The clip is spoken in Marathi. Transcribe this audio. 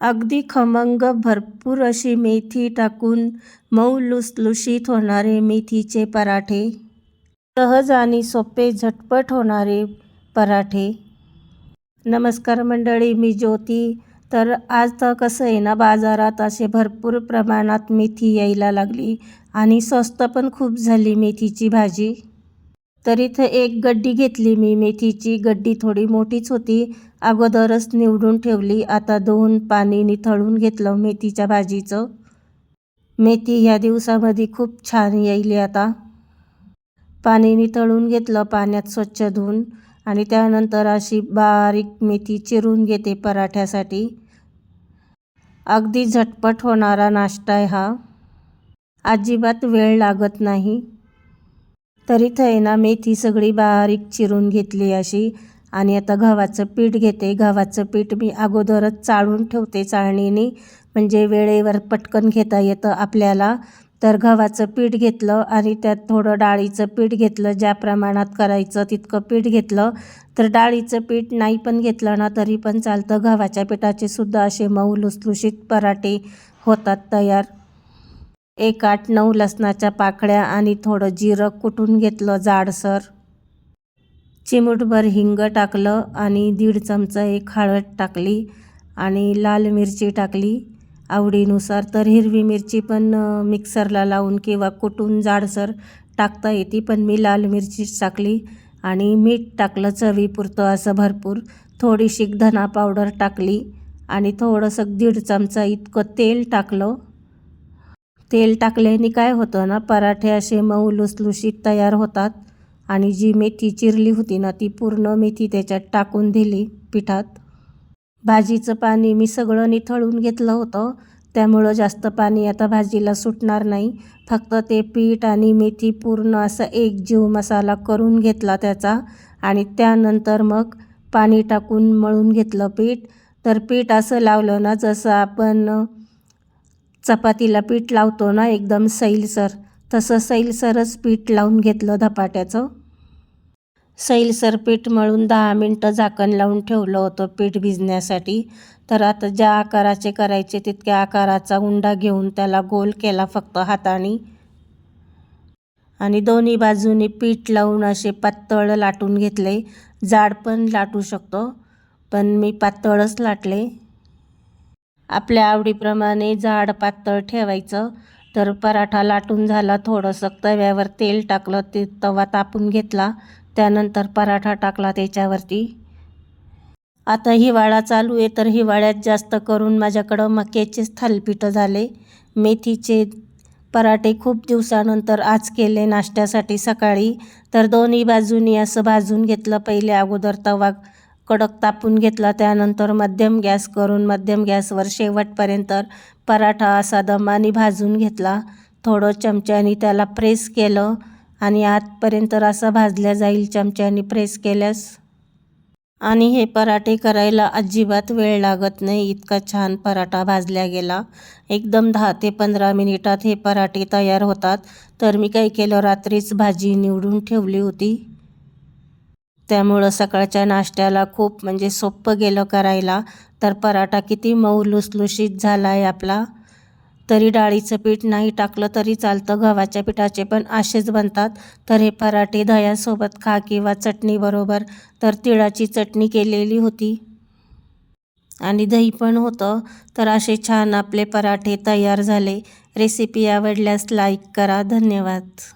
अगदी खमंग भरपूर अशी मेथी टाकून मऊ लुसलुशीत होणारे मेथीचे पराठे. सहज आणि सोपे झटपट होणारे पराठे. नमस्कार मंडळी मी ज्योती. तर आज तर कसं आहे ना बाजारात असे भरपूर प्रमाणात मेथी यायला लागली आणि स्वस्त पण खूप झाली मेथीची भाजी. तर इथं एक गड्डी घेतली मी. मेथीची गड्डी थोडी मोठीच होती. अगोदरच निवडून ठेवली. आता दोन पाणी निथळून घेतलं मेथीच्या भाजीचं. मेथी ह्या दिवसामध्ये खूप छान येईल आता. पाणी निथळून घेतलं पाण्यात स्वच्छ धुवून आणि त्यानंतर अशी बारीक मेथी चिरून घेते पराठ्यासाठी. अगदी झटपट होणारा नाश्ता आहे हा. अजिबात वेळ लागत नाही. तर इथं आहे ना मेथी सगळी बारीक चिरून घेतली अशी. आणि आता गव्हाचं पीठ घेते. गव्हाचं पीठ मी अगोदरच चाळून ठेवते चाळणीने. म्हणजे वेळेवर पटकन घेता येतं आपल्याला. तर गव्हाचं पीठ घेतलं आणि त्यात थोडं डाळीचं पीठ घेतलं. ज्या प्रमाणात करायचं तितकं पीठ घेतलं. तर डाळीचं पीठ नाही पण घेतलं ना तरी पण चालतं. गव्हाच्या पिठाचे सुद्धा असे मऊ लुसलुशीत पराठे होतात तयार. एक आठ नऊ लसणाच्या पाकळ्या आणि थोडं जिरं कुटून घेतलं? जाडसर. चिमूटभर हिंग टाकलं आणि दीड चमचा एक हळद टाकली आणि लाल मिरची टाकली. आवडीनुसार तर हिरवी मिरची पण मिक्सरला लावून किंवा कुटून जाडसर टाकता येते पण मी लाल मिरचीच टाकली आणि मीठ टाकलं चवीपुरतं असं भरपूर. थोडीशी धना पावडर टाकली आणि थोडंसं दीड चमचा इतकं तेल टाकलं. तेल टाकल्याने काय होतं ना पराठे असे मऊ लुसलुशीत तयार होतात. आणि जी मेथी चिरली होती ना ती पूर्ण मेथी त्याच्यात टाकून दिली पिठात. भाजीचं पाणी मी सगळं निथळून घेतलं होतं. त्यामुळं जास्त पाणी आता भाजीला सुटणार नाही. फक्त ते पीठ आणि मेथी पूर्ण असं एक जीव मसाला करून घेतला त्याचा आणि त्यानंतर मग पाणी टाकून मळून घेतलं पीठ. तर पीठ असं लावलं ना जसं आपण चपातीला पीठ लावतो ना एकदम सैलसर तसं सैलसरच पीठ लावून घेतलं धपाट्याचं. सैलसर पीठ मळून दहा मिनटं झाकण लावून ठेवलं होतं पीठ भिजण्यासाठी. तर आता ज्या आकाराचे करायचे तितक्या आकाराचा उंडा घेऊन त्याला गोल केला फक्त हाताने. आणि दोन्ही बाजूनी पीठ लावून असे पातळ लाटून घेतले. जाड पण लाटू शकतो पण मी पातळच लाटले. आपल्या आवडीप्रमाणे जाड पातळ ठेवायचं. तर पराठा लाटून झाला. थोडंसं तव्यावर तेल टाकलं. ते तवा तापून घेतला. त्यानंतर पराठा टाकला त्याच्यावरती. आता हिवाळा चालू आहे तर हिवाळ्यात जास्त करून माझ्याकडं मक्याचेच थालपीठं झाले. मेथीचे पराठे खूप दिवसानंतर आज केले नाश्त्यासाठी सकाळी. तर दोन्ही बाजूनी असं भाजून घेतलं. पहिले अगोदर तवा कडक तापून घेतला. त्यानंतर मध्यम गॅस करून मध्यम गॅसवर शेवटपर्यंत पराठा असा दमाने भाजून घेतला. थोडं चमच्याने त्याला प्रेस केलं आणि आतपर्यंत असा भाजल्या जाईल चमच्याने प्रेस केल्यास. आणि हे पराठे करायला अजिबात वेळ लागत नाही इतका छान पराठा भाजल्या गेला. एकदम दहा ते पंधरा मिनिटात हे पराठे तयार होतात. तर मी काय केलं रात्रीच भाजी निवडून ठेवली होती. त्यामुळं सकाळच्या नाश्त्याला खूप म्हणजे सोपं गेलं करायला. तर पराठा किती मऊ लुसलुशीत झाला आहे आपला. तरी डाळीचं पीठ नाही टाकलं तरी चालतं. गव्हाच्या पिठाचे पण असेच बनतात. तर हे पराठे दह्यासोबत खा किंवा चटणीबरोबर तर तिळाची चटणी केलेली होती. आणि दही पण होतं. तर असे छान आपले पराठे तयार झाले. रेसिपी आवडल्यास लाईक करा. धन्यवाद.